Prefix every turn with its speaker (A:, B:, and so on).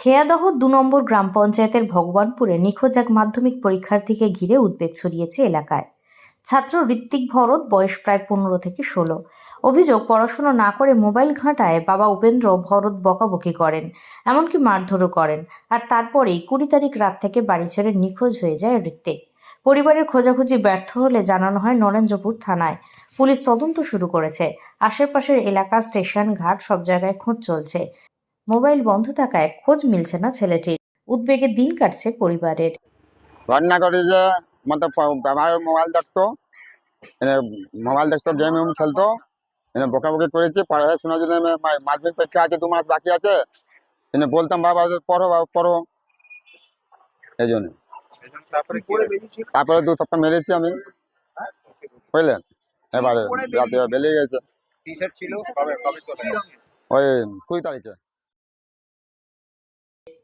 A: খেয়াদহ দু নম্বর গ্রাম পঞ্চায়েতের ভগবানপুরে নিখোঁজ এক মাধ্যমিক পরীক্ষার্থীকে ঘিরে উদ্বেগ ছড়িয়েছে এলাকায়। ছাত্র ঋত্বিক ভরত, বয়স প্রায় পনেরো থেকে ষোলো। অভিযোগ, পড়াশোনা না করে মোবাইল ঘাঁটায় বাবা উপেন্দ্র ভরত বকাবকি করেন, এমনকি মারধরও করেন। আর তারপরেই কুড়ি তারিখ রাত থেকে বাড়ি ছেড়ে নিখোঁজ হয়ে যায় ঋত্বিক। পরিবারের খোঁজাখুঁজি ব্যর্থ হলে জানানো হয় নরেন্দ্রপুর থানায়। পুলিশ তদন্ত শুরু করেছে। আশেপাশের এলাকা, স্টেশন, ঘাট সব জায়গায় খোঁজ চলছে। মোবাইল বন্ধ থাকায় খোঁজ মিলছে না ছেলেটির। উদ্বেগে দিন কাটছে পরিবারের।
B: ঘটনা করে যে আমার মোবাইল দেখতো মোবাইল দেখতো গেম এম খেলতো বকাবকি করেছি পড়াশোনার জন্য মা- মাধ্যমিক পরীক্ষা আছে দু মাস বাকি আছে এনে বলতাম বাবা পড়ো বাবা পড়ো। এই জন্য। তারপরে দু সপ্তাহ মেরেছি আমি। বুঝলেন এবারে রাতে বেরিয়ে
C: গেছে?
B: ওই কুড়ি তারিখে।